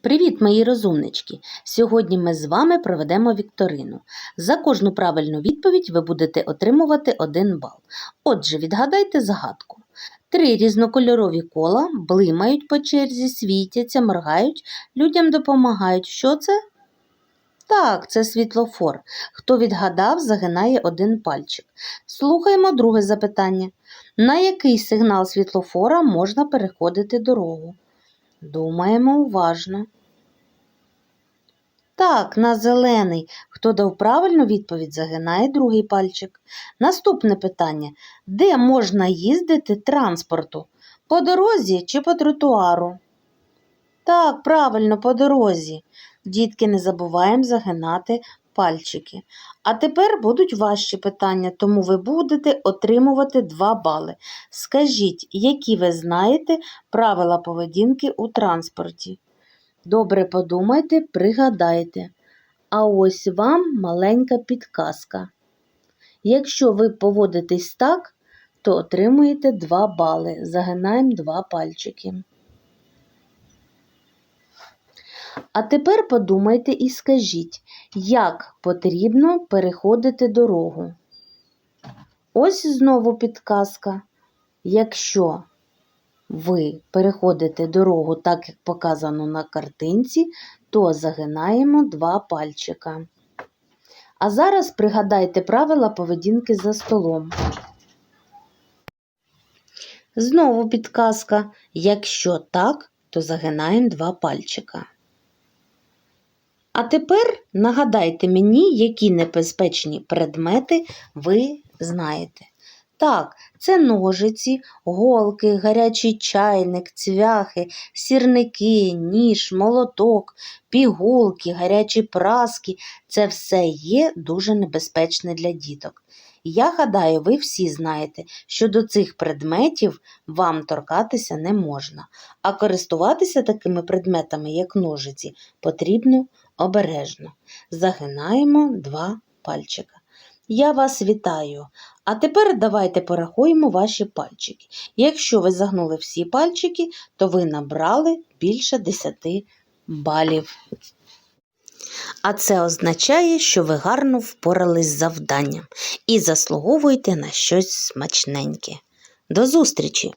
Привіт, мої розумнички! Сьогодні ми з вами проведемо вікторину. За кожну правильну відповідь ви будете отримувати один бал. Отже, відгадайте загадку. Три різнокольорові кола блимають по черзі, світяться, моргають, людям допомагають. Що це? Так, це світлофор. Хто відгадав, загинає один пальчик. Слухаємо друге запитання. На який сигнал світлофора можна переходити дорогу? Думаємо уважно. Так, на зелений. Хто дав правильну відповідь, загинає другий пальчик. Наступне питання. Де можна їздити транспорту? По дорозі чи по тротуару? Так, правильно, по дорозі. Дітки, не забуваємо загинати пальчики. А тепер будуть важчі питання, тому ви будете отримувати 2 бали. Скажіть, які ви знаєте правила поведінки у транспорті? Добре подумайте, пригадайте. А ось вам маленька підказка. Якщо ви поводитесь так, то отримуєте 2 бали. Загинаємо 2 пальчики. А тепер подумайте і скажіть, як потрібно переходити дорогу. Ось знову підказка. Якщо ви переходите дорогу так, як показано на картинці, то загинаємо два пальчика. А зараз пригадайте правила поведінки за столом. Знову підказка. Якщо так, то загинаємо два пальчика. А тепер нагадайте мені, які небезпечні предмети ви знаєте. Так, це ножиці, голки, гарячий чайник, цвяхи, сірники, ніж, молоток, пігулки, гарячі праски це все є дуже небезпечне для діток. Я гадаю, ви всі знаєте, що до цих предметів вам торкатися не можна, а користуватися такими предметами, як ножиці, потрібно обережно. Загинаємо два пальчика. Я вас вітаю. А тепер давайте порахуємо ваші пальчики. Якщо ви загнули всі пальчики, то ви набрали більше 10 балів. А це означає, що ви гарно впорались з завданням і заслуговуєте на щось смачненьке. До зустрічі!